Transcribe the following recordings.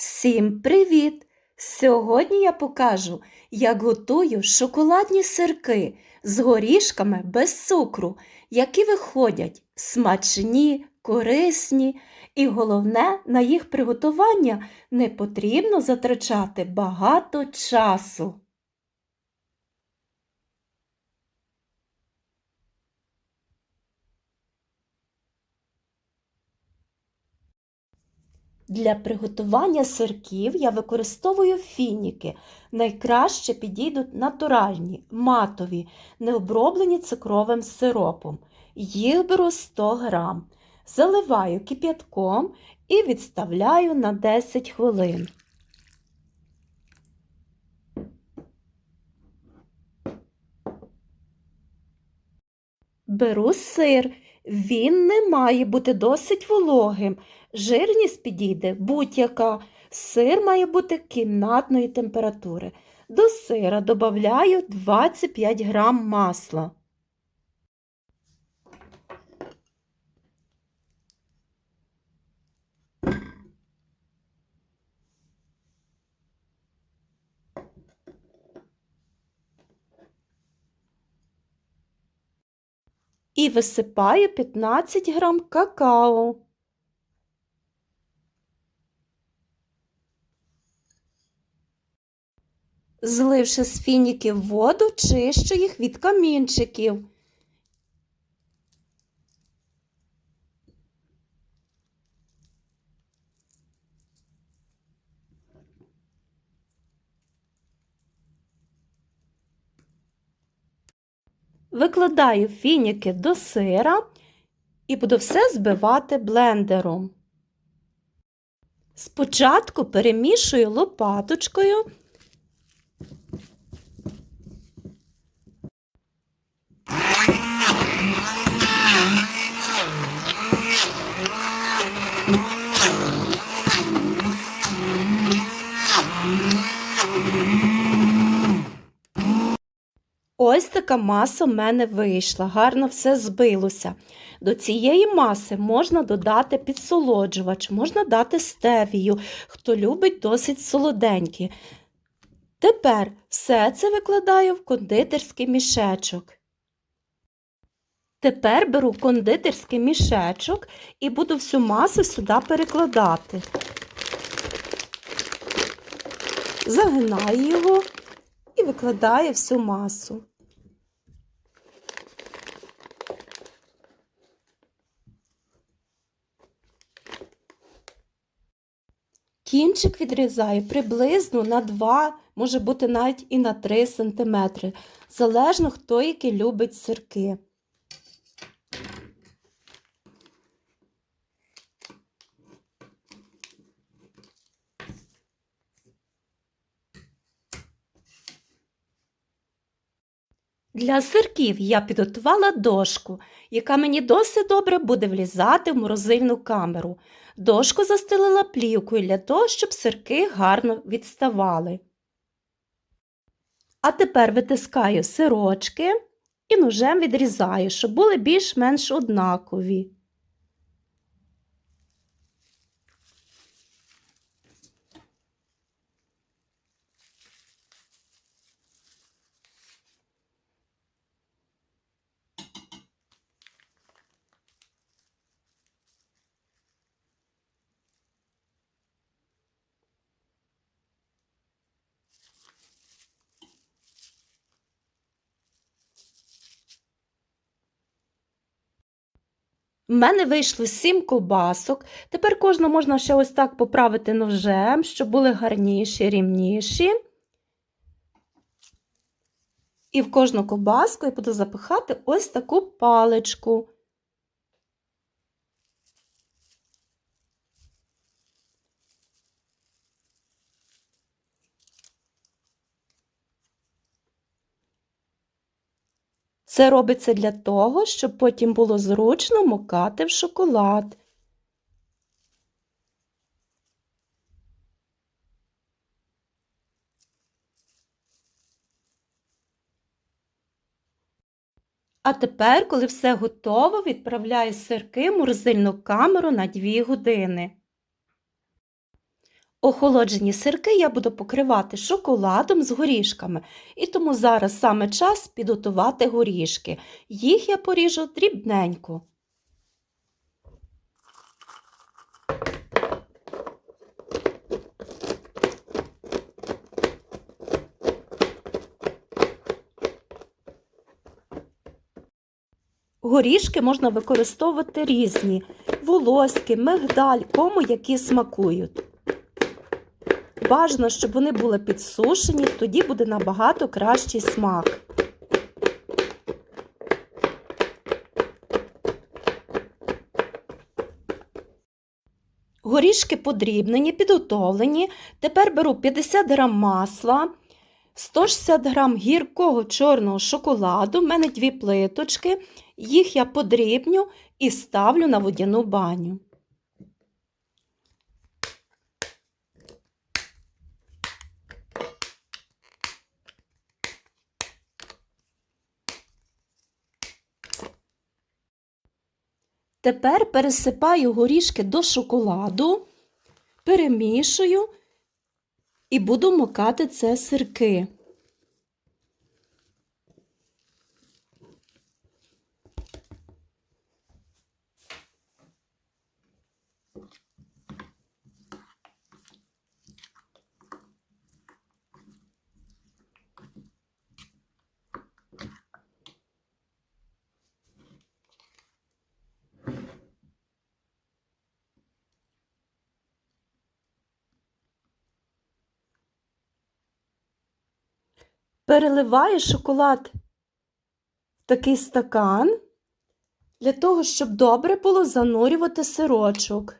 Всім привіт! Сьогодні я покажу, як готую шоколадні сирки з горішками без цукру, які виходять смачні, корисні, і головне, на їх приготування не потрібно затрачати багато часу. Для приготування сирків я використовую фініки. Найкраще підійдуть натуральні, матові, не оброблені цукровим сиропом. Їх беру 100 грам. Заливаю кип'ятком і відставляю на 10 хвилин. Беру сир. Він не має бути досить вологим. Жирність підійде будь-яка. Сир має бути кімнатної температури. До сира додаю 25 грам масла. І висипаю 15 грам какао. Зливши з фініків воду, чищу їх від камінчиків. Викладаю фініки до сира і буду все збивати блендером. Спочатку перемішую лопаточкою. Ось така маса в мене вийшла, гарно все збилося. До цієї маси можна додати підсолоджувач, можна дати стевію, хто любить досить солоденькі. Тепер все це викладаю в кондитерський мішечок. Тепер беру кондитерський мішечок і буду всю масу сюди перекладати. Загинаю його і викладаю всю масу. Кінчик відрізаю приблизно на 2, може бути навіть і на 3 см, залежно хто який любить сирки. Для сирків я підготувала дошку, яка мені досить добре буде влізати в морозильну камеру. Дошку застелила плівкою для того, щоб сирки гарно відставали. А тепер витискаю сирочки і ножем відрізаю, щоб були більш-менш однакові. У мене вийшло 7 ковбасок. Тепер кожну можна ще ось так поправити ножем, щоб були гарніші, рівніші. І в кожну ковбаску я буду запихати ось таку паличку. Це робиться для того, щоб потім було зручно мокати в шоколад. А тепер, коли все готово, відправляю сирки в морозильну камеру на 2 години. Охолоджені сирки я буду покривати шоколадом з горішками, і тому зараз саме час підготувати горішки. Їх я поріжу дрібненько. Горішки можна використовувати різні волоські, мигдаль, кому які смакують. Бажано, щоб вони були підсушені, тоді буде набагато кращий смак. Горішки подрібнені, підготовлені. Тепер беру 50 г масла, 160 г гіркого чорного шоколаду, в мене дві плиточки. Їх я подрібню і ставлю на водяну баню. Тепер пересипаю горішки до шоколаду, перемішую і буду мокати це сирки. Переливаю шоколад в такий стакан для того, щоб добре було занурювати сирочок.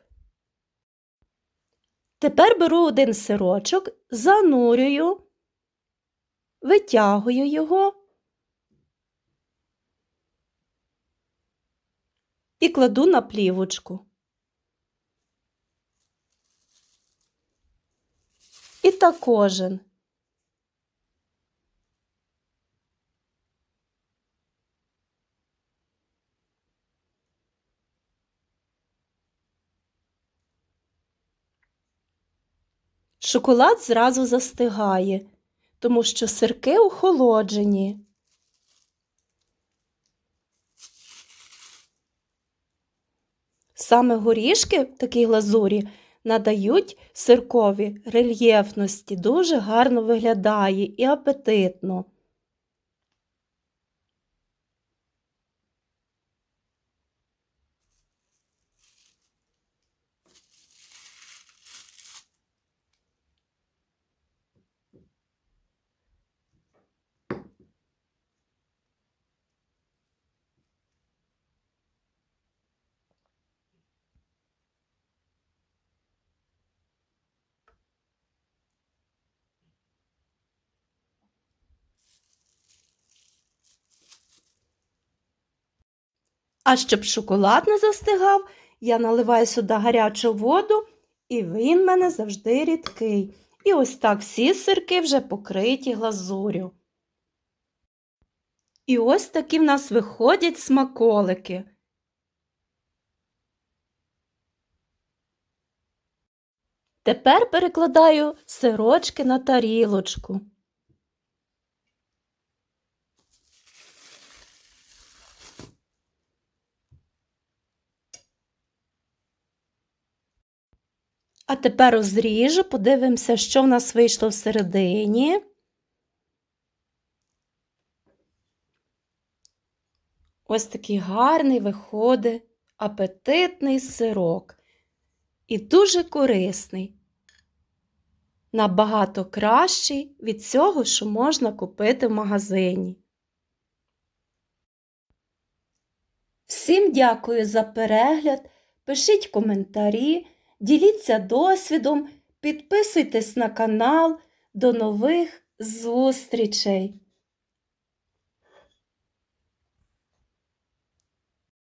Тепер беру один сирочок, занурюю, витягую його і кладу на плівочку. І так кожен. Шоколад зразу застигає, тому що сирки охолоджені. Саме горішки в такій глазурі надають сиркові рельєфності, дуже гарно виглядає і апетитно. А щоб шоколад не застигав, я наливаю сюди гарячу воду, і він в мене завжди рідкий. І ось так всі сирки вже покриті глазурю. І ось такі в нас виходять смаколики. Тепер перекладаю сирочки на тарілочку. А тепер розріжу, подивимося, що в нас вийшло всередині. Ось такий гарний виходить апетитний сирок. І дуже корисний. Набагато кращий від цього, що можна купити в магазині. Всім дякую за перегляд. Пишіть коментарі. Діліться досвідом, підписуйтесь на канал. До нових зустрічей!